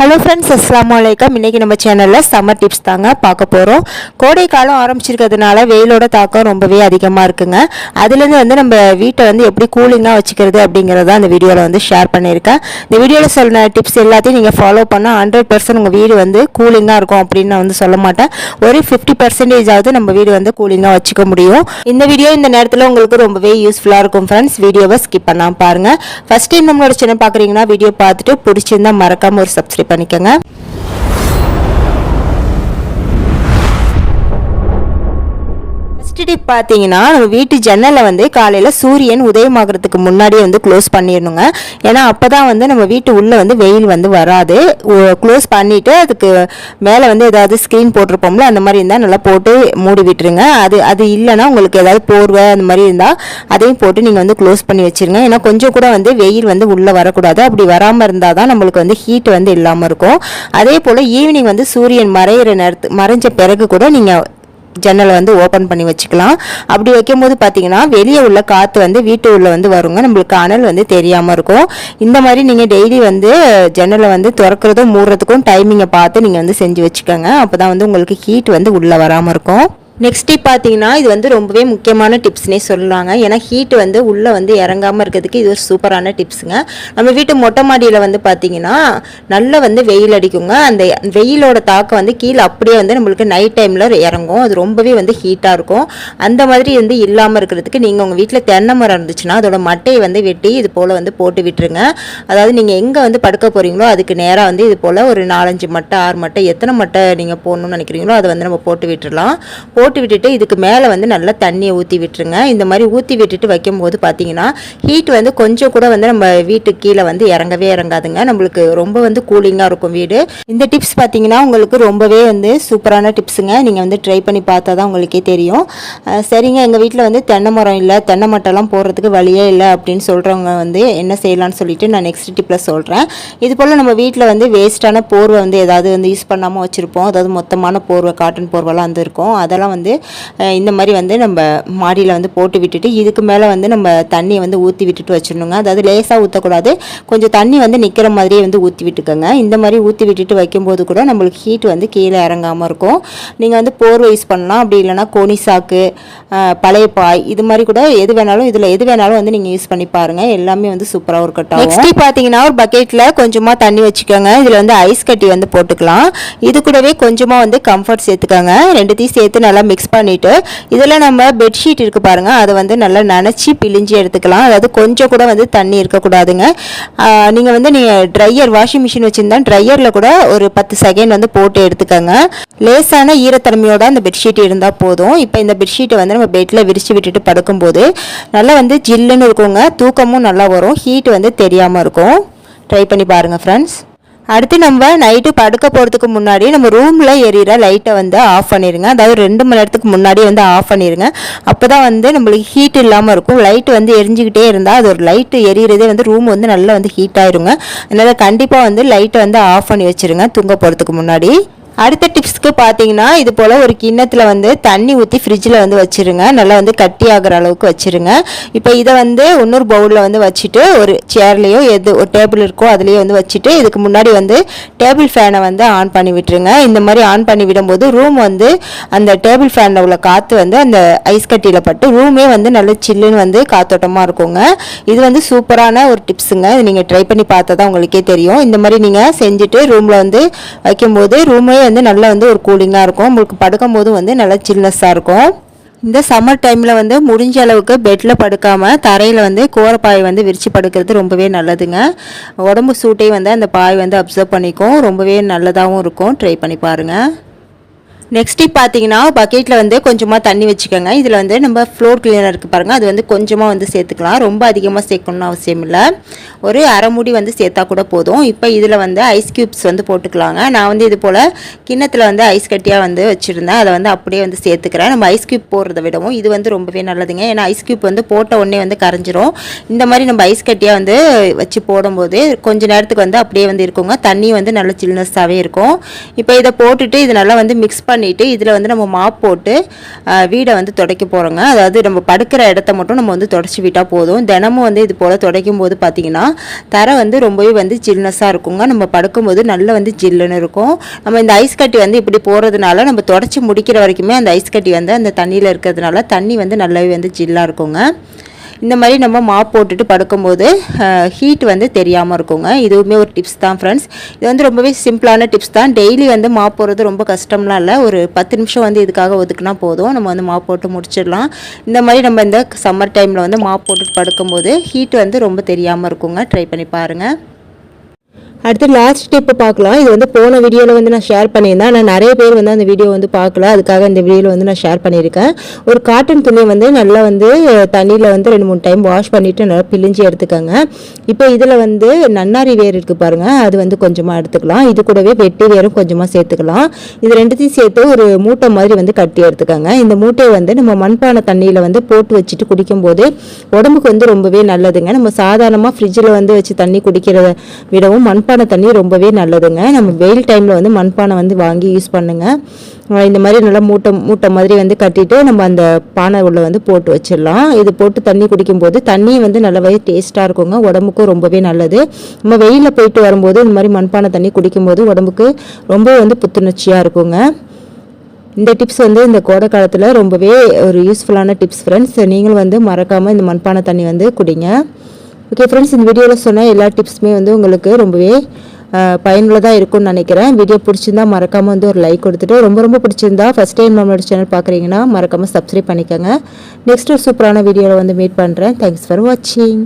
Hello friends அஸ்லாம் வலைக்கம் இன்றைக்கி நம்ம சேனலில் சம்மர் டிப்ஸ் தாங்க பார்க்க போகிறோம் கோடை காலம் ஆரம்பிச்சிருக்கிறதுனால வெயிலோட தாக்கம் ரொம்பவே அதிகமாக இருக்குங்க. அதுலேருந்து வந்து நம்ம வீட்டை வந்து எப்படி கூலிங்காக வச்சுக்கிறது அப்படிங்கிறத அந்த வீடியோவில் வந்து ஷேர் பண்ணியிருக்கேன். இந்த வீடியோவில் சொன்ன டிப்ஸ் எல்லாத்தையும் நீங்கள் ஃபாலோ பண்ணால் ஹண்ட்ரட் பர்சன்ட் உங்கள் வீடு வந்து கூலிங்காக இருக்கும் அப்படின்னு நான் வந்து சொல்ல மாட்டேன். ஒரு ஃபிஃப்டி பர்சன்டேஜாவது நம்ம வீடு வந்து கூலிங்காக வச்சுக்க முடியும். இந்த வீடியோ இந்த நேரத்தில் உங்களுக்கு ரொம்பவே யூஸ்ஃபுல்லாக இருக்கும் ஃப்ரெண்ட்ஸ் வீடியோவை ஸ்கிப் பண்ணாமல் பாருங்கள் ஃபஸ்ட் டைம் நம்மளோட சேனல் பார்க்குறீங்கன்னா வீடியோ பார்த்துட்டு பிடிச்சிருந்தா மறக்காமல் ஒரு சப்ஸ்கிரைப் பண்ணிக்கோங்க. ஃபஸ்ட்டு டிப் பார்த்தீங்கன்னா நம்ம வீட்டு ஜன்னலை வந்து காலையில் சூரியன் உதயமாகறதுக்கு முன்னாடியே வந்து க்ளோஸ் பண்ணிடணுங்க. ஏன்னா அப்போ தான் வந்து நம்ம வீட்டு உள்ளே வந்து வெயில் வந்து வராது. க்ளோஸ் பண்ணிவிட்டு அதுக்கு மேலே வந்து ஏதாவது ஸ்க்ரீன் போட்டிருப்போம்ல அந்த மாதிரி இருந்தால் நல்லா போட்டு மூடி விட்டுருங்க. அது அது இல்லைன்னா உங்களுக்கு ஏதாவது போர்வை அந்த மாதிரி இருந்தால் அதையும் போட்டு நீங்கள் வந்து க்ளோஸ் பண்ணி வச்சிருங்க. ஏன்னா கொஞ்சம் கூட வந்து வெயில் வந்து உள்ளே வரக்கூடாது. அப்படி வராமல் இருந்தால் தான் நம்மளுக்கு வந்து ஹீட் வந்து இல்லாமல் இருக்கும். அதே போல் ஈவினிங் வந்து சூரியன் மறையிற நேரத்து மறைஞ்ச பிறகு கூட நீங்கள் ஜன்னலை வந்து ஓப்பன் பண்ணி வச்சுக்கலாம். அப்படி வைக்கும்போது பார்த்தீங்கன்னா வெளியே உள்ள காற்று வந்து வீட்டு உள்ளே வந்து வருங்க. நம்மளுக்கு அனல் வந்து தெரியாமல் இருக்கும். இந்த மாதிரி நீங்கள் டெய்லி வந்து ஜன்னலை வந்து திறக்கிறதும் மூடுறதுக்கும் டைமிங்கை பார்த்து நீங்கள் வந்து செஞ்சு வச்சுக்கோங்க. அப்போ தான் வந்து உங்களுக்கு ஹீட் வந்து உள்ளே வராமல் இருக்கும். நெக்ஸ்ட் டிப் பார்த்தீங்கன்னா இது வந்து ரொம்பவே முக்கியமான டிப்ஸ்னே சொல்லுவாங்க ஏன்னா ஹீட் வந்து உள்ளே வந்து இறங்காமல் இருக்கிறதுக்கு இது ஒரு சூப்பரான டிப்ஸுங்க நம்ம வீட்டு மொட்டை மாடியில் வந்து பார்த்தீங்கன்னா நல்லா வந்து வெயில் அடிக்குங்க. அந்த வெயிலோட தாக்கம் வந்து கீழே அப்படியே வந்து நம்மளுக்கு நைட் டைமில் இறங்கும். அது ரொம்பவே வந்து ஹீட்டாக இருக்கும். அந்த மாதிரி வந்து இல்லாமல் இருக்கிறதுக்கு நீங்கள் உங்கள் வீட்டில் தென்னை மரம் இருந்துச்சுன்னா அதோட மட்டையை வந்து வெட்டி இது போல் வந்து போட்டு விட்டுருங்க. அதாவது நீங்கள் எங்கே வந்து படுக்க போகிறீங்களோ அதுக்கு நேராக வந்து இது போல் ஒரு நாலஞ்சு மட்டை ஆறு மட்டை எத்தனை மட்டை நீங்கள் போடணும்னு நினைக்கிறீங்களோ அதை வந்து நம்ம போட்டு விட்டுடலாம் போட்டு போட்டு விட்டுட்டு இதுக்கு மேலே வந்து நல்லா தண்ணியை ஊற்றி விட்டுருங்க. இந்த மாதிரி ஊற்றி விட்டுட்டு வைக்கும்போது பார்த்தீங்கன்னா ஹீட் வந்து கொஞ்சம் கூட வந்து நம்ம வீட்டுக்கு கீழே வந்து இறங்கவே இறங்காதுங்க. நம்மளுக்கு ரொம்ப வந்து கூலிங்காக இருக்கும் வீடு. இந்த டிப்ஸ் பார்த்தீங்கன்னா உங்களுக்கு ரொம்பவே வந்து சூப்பரான டிப்ஸுங்க நீங்கள் வந்து ட்ரை பண்ணி பார்த்தா தான் உங்களுக்கே தெரியும். சரிங்க எங்கள் வீட்டில் வந்து தென்னை மரம் இல்லை தென்னை மட்டெல்லாம் போடுறதுக்கு வழியே இல்லை அப்படின்னு சொல்கிறவங்க வந்து என்ன செய்யலாம்னு சொல்லிட்டு நான் நெக்ஸ்ட் டிப்பில் சொல்கிறேன் இது போல் நம்ம வீட்டில் வந்து வேஸ்ட்டான போர்வை வந்து ஏதாவது வந்து யூஸ் பண்ணாமல் வச்சுருப்போம். அதாவது மொத்தமான போர்வை காட்டன் போர்வெல்லாம் வந்து இருக்கும். அதெல்லாம் வந்து வந்து இந்த மாதிரி வந்து நம்ம மாடியில் வந்து போட்டு விட்டுட்டு இதுக்கு மேலே வந்து நம்ம தண்ணியை வந்து ஊற்றி விட்டுட்டு வச்சிடணுங்க. அதாவது லேசாக ஊற்றக்கூடாது கொஞ்சம் தண்ணி வந்து நிற்கிற மாதிரியே வந்து ஊற்றி விட்டுக்கோங்க. இந்த மாதிரி ஊற்றி விட்டுட்டு வைக்கும்போது கூட நம்மளுக்கு ஹீட் வந்து கீழே இறங்காமல் இருக்கும். நீங்கள் வந்து போர்வை யூஸ் பண்ணலாம். அப்படி இல்லைன்னா கோணி சாக்கு பழைய பாய் இது மாதிரி கூட எது வேணாலும் இதில் எது வேணாலும் வந்து நீங்கள் யூஸ் பண்ணி பாருங்கள் எல்லாமே வந்து சூப்பராக இருக்கட்டும் அவுட் நெக்ஸ்ட் பார்த்தீங்கன்னா ஒரு பக்கெட்டில் கொஞ்சமாக தண்ணி வச்சுக்கோங்க. இதில் வந்து ஐஸ் கட்டி வந்து போட்டுக்கலாம். இது கூடவே கொஞ்சமாக வந்து கம்ஃபர்ட் சேர்த்துக்கோங்க. ரெண்டுத்தையும் சேர்த்து நல்லா மிக்ஸ் பண்ணிவிட்டு இதில் நம்ம பெட்ஷீட் இருக்குது பாருங்கள் அதை வந்து நல்லா நனைச்சி பிழிஞ்சு எடுத்துக்கலாம். அதாவது கொஞ்சம் கூட வந்து தண்ணி இருக்கக்கூடாதுங்க. நீங்கள் வந்து நீங்கள் ட்ரையர் வாஷிங் மிஷின் வச்சுருந்தா ட்ரையரில் கூட ஒரு பத்து செகண்ட் வந்து போட்டு எடுத்துக்கோங்க. லேசான ஈரத்தன்மையோட அந்த பெட்ஷீட் இருந்தால் போதும். இப்போ இந்த பெட்ஷீட்டை வந்து நம்ம பெட்டில் விரித்து விட்டுட்டு படுக்கும்போது நல்லா வந்து ஜில்லுன்னு இருக்குங்க. தூக்கமும் நல்லா வரும். ஹீட் வந்து தெரியாமல் இருக்கும். ட்ரை பண்ணி பாருங்கள் ஃப்ரெண்ட்ஸ் அடுத்து நம்ம நைட்டு படுக்க போகிறதுக்கு முன்னாடி நம்ம ரூமில் எரியிற லைட்டை வந்து ஆஃப் பண்ணிடுங்க அதாவது ரெண்டு மணி நேரத்துக்கு முன்னாடி வந்து ஆஃப் பண்ணிடுங்க அப்போ தான் வந்து நம்மளுக்கு ஹீட் இல்லாமல் இருக்கும். லைட் வந்து எரிஞ்சுக்கிட்டே இருந்தால் அது ஒரு லைட்டு எரியறதே வந்து ரூம் வந்து நல்லா வந்து ஹீட் ஆயிருங்க. அதனால் கண்டிப்பாக வந்து லைட்டை வந்து ஆஃப் பண்ணி வச்சிருங்க. தூங்க போகிறதுக்கு முன்னாடி. அடுத்த டிப்ஸ்க்கு பார்த்தீங்கன்னா இது போல் ஒரு கிண்ணத்தில் வந்து தண்ணி ஊற்றி ஃப்ரிட்ஜில் வந்து வச்சுருங்க. நல்லா வந்து கட்டி ஆகிற அளவுக்கு வச்சுருங்க. இப்போ இதை வந்து இன்னொரு பவுலில் வந்து வச்சுட்டு ஒரு சேர்லேயோ எது ஒரு டேபிள் இருக்கோ அதுலேயோ வந்து வச்சுட்டு இதுக்கு முன்னாடி வந்து டேபிள் ஃபேனை வந்து ஆன் பண்ணி விட்டுருங்க. இந்த மாதிரி ஆன் பண்ணி விடும்போது ரூம் வந்து அந்த டேபிள் ஃபேனில் உள்ள காற்று வந்து அந்த ஐஸ் கட்டியில் பட்டு ரூமே வந்து நல்ல சில்லுன்னு வந்து காத்தோட்டமாக இருக்குங்க. இது வந்து சூப்பரான ஒரு டிப்ஸுங்க இது நீங்கள் ட்ரை பண்ணி பார்த்தா தான் உங்களுக்கே தெரியும். இந்த மாதிரி நீங்கள் செஞ்சுட்டு ரூமில் வந்து வைக்கும்போது ரூமே வந்து நல்லா வந்து ஒரு கூலிங்காக இருக்கும். உங்களுக்கு படுக்கும் போது வந்து நல்லா சில்னஸ்ஸாக இருக்கும். இந்த சம்மர் டைமில் வந்து முடிஞ்ச அளவுக்கு பெட்டில் படுக்காமல் தரையில் வந்து கோரப்பாய் வந்து விரித்து படுக்கிறது ரொம்பவே நல்லதுங்க. உடம்பு சூட்டையும் வந்து அந்த பாய் வந்து அப்சர்வ் பண்ணிக்கும். ரொம்பவே நல்லதாகவும் இருக்கும். ட்ரை பண்ணி பாருங்கள் நெக்ஸ்ட் பார்த்தீங்கன்னா பக்கெட்டில் வந்து கொஞ்சமாக தண்ணி வச்சுக்கோங்க. இதில் வந்து நம்ம ஃப்ளோர் கிளீனர் இருக்குது பாருங்கள் அது வந்து கொஞ்சமாக வந்து சேர்த்துக்கலாம். ரொம்ப அதிகமாக சேர்க்கணும்னு அவசியம் இல்லை. ஒரு அரை மூடி வந்து சேர்த்தா கூட போதும். இப்போ இதில் வந்து ஐஸ் க்யூப்ஸ் வந்து போட்டுக்கலாங்க. நான் வந்து இது போல் கிண்ணத்தில் வந்து ஐஸ் கட்டியாக வந்து வச்சுருந்தேன். அதை வந்து அப்படியே வந்து சேர்த்துக்கிறேன். நம்ம ஐஸ் க்யூப் போடுறத விடவும் இது வந்து ரொம்பவே நல்லதுங்க. ஏன்னா ஐஸ் க்யூப் வந்து போட்ட உடனே வந்து கரைஞ்சிரும். இந்த மாதிரி நம்ம ஐஸ் கட்டியாக வந்து வச்சு போடும்போது கொஞ்ச நேரத்துக்கு வந்து அப்படியே வந்து இருக்குங்க. தண்ணி வந்து நல்ல சில்னஸ்ஸாகவே இருக்கும். இப்போ இதை போட்டுட்டு இது நல்லா வந்து மிக்ஸ் பண்ணி பண்ணிவிட்டு இதில் வந்து நம்ம மாப் போட்டு வீடை வந்து துடைக்க போகிறோங்க அதாவது நம்ம படுக்கிற இடத்த மட்டும் நம்ம வந்து தொடச்சி விட்டால் போதும். தினமும் வந்து இது போல் துடைக்கும் போது பார்த்திங்கன்னா தரை வந்து ரொம்பவே வந்து ஜில்னஸாக இருக்குங்க. நம்ம படுக்கும்போது நல்லா வந்து ஜில்லுன்னு இருக்கும். நம்ம இந்த ஐஸ் கட்டி வந்து இப்படி போகிறதுனால நம்ம தொடச்சி முடிக்கிற வரைக்குமே அந்த ஐஸ் கட்டி வந்து அந்த தண்ணியில் இருக்கிறதுனால தண்ணி வந்து நல்லாவே வந்து ஜில்லாக இருக்குங்க. இந்த மாதிரி நம்ம மாப் போட்டுட்டு படுக்கும்போது ஹீட் வந்து தெரியாமல் இருக்குங்க. இதுவுமே ஒரு டிப்ஸ் தான் ஃப்ரெண்ட்ஸ் இது வந்து ரொம்பவே சிம்பிளான டிப்ஸ் தான். டெய்லி வந்து மாப் போடுறது ரொம்ப கஷ்டம்லாம் இல்லை. ஒரு பத்து நிமிஷம் வந்து இதுக்காக ஒதுக்குனா போதும். நம்ம வந்து மாப் போட்டு முடிச்சிடலாம். இந்த மாதிரி நம்ம இந்த சம்மர் டைமில் வந்து மாப் போட்டுட்டு படுக்கும்போது ஹீட் வந்து ரொம்ப தெரியாமல் இருக்குங்க. ட்ரை பண்ணி பாருங்கள் அடுத்து லாஸ்ட் டிப்பு பார்க்கலாம். இது வந்து போன வீடியோவில் வந்து நான் ஷேர் பண்ணியிருந்தேன். ஆனால் நிறைய பேர் வந்து அந்த வீடியோ வந்து பார்க்கல. அதுக்காக இந்த வீடியோவில் வந்து நான் ஷேர் பண்ணியிருக்கேன். ஒரு காட்டன் துணியை வந்து நல்லா வந்து தண்ணியில் வந்து ரெண்டு மூணு டைம் வாஷ் பண்ணிவிட்டு நல்லா பிழிஞ்சு எடுத்துக்கோங்க. இப்போ இதில் வந்து நன்னாரி வேர் இருக்குது பாருங்கள் அது வந்து கொஞ்சமாக எடுத்துக்கலாம். இது கூடவே வெட்டி வேரும் கொஞ்சமாக சேர்த்துக்கலாம். இது ரெண்டுத்தையும் சேர்த்து ஒரு மூட்டை மாதிரி வந்து கட்டி எடுத்துக்கோங்க. இந்த மூட்டையை வந்து நம்ம மண்பானை தண்ணியில் வந்து போட்டு வச்சுட்டு குடிக்கும்போது உடம்புக்கு வந்து ரொம்பவே நல்லதுங்க. நம்ம சாதாரணமாக ஃப்ரிட்ஜில் வந்து வச்சு தண்ணி குடிக்கிறத விடவும் மண்பானை தண்ணி ரொம்பவே நல்லதுங்க. நம்ம வெயில் டைமில் வந்து மண்பானை வந்து வாங்கி யூஸ் பண்ணுங்க. இந்த மாதிரி நல்லா மூட்டை மூட்டை மாதிரி வந்து கட்டிட்டு நம்ம அந்த பானை உள்ள வந்து போட்டு வச்சிடலாம். இது போட்டு தண்ணி குடிக்கும்போது தண்ணி வந்து நல்லாவே டேஸ்ட்டாக இருக்குங்க. உடம்புக்கும் ரொம்பவே நல்லது. நம்ம வெயிலில் போயிட்டு வரும்போது இந்த மாதிரி மண்பானை தண்ணி குடிக்கும்போது உடம்புக்கு ரொம்ப வந்து புத்துணர்ச்சியாக இருக்குங்க. இந்த டிப்ஸ் வந்து இந்த கோடை காலத்தில் ரொம்பவே ஒரு யூஸ்ஃபுல்லான டிப்ஸ் ஃப்ரெண்ட்ஸ் நீங்களும் வந்து மறக்காமல் இந்த மண்பானை தண்ணி வந்து குடிங்க. ஓகே ஃப்ரெண்ட்ஸ் இந்த வீடியோவில் சொன்ன எல்லா டிப்ஸுமே வந்து உங்களுக்கு ரொம்பவே பயனுள்ளதாக இருக்கும்னு நினைக்கிறேன். வீடியோ பிடிச்சிருந்தா மறக்காமல் வந்து ஒரு லைக் கொடுத்துட்டு ரொம்ப ரொம்ப பிடிச்சிருந்தா ஃபஸ்ட் டைம் நம்மளோட சேனல் பார்க்குறீங்கன்னா மறக்காமல் சப்ஸ்கிரைப் பண்ணிக்கோங்க. நெக்ஸ்ட் ஒரு சூப்பரான வீடியோவில் வந்து மீட் பண்ணுறேன் தேங்க்ஸ் ஃபார் வாட்சிங்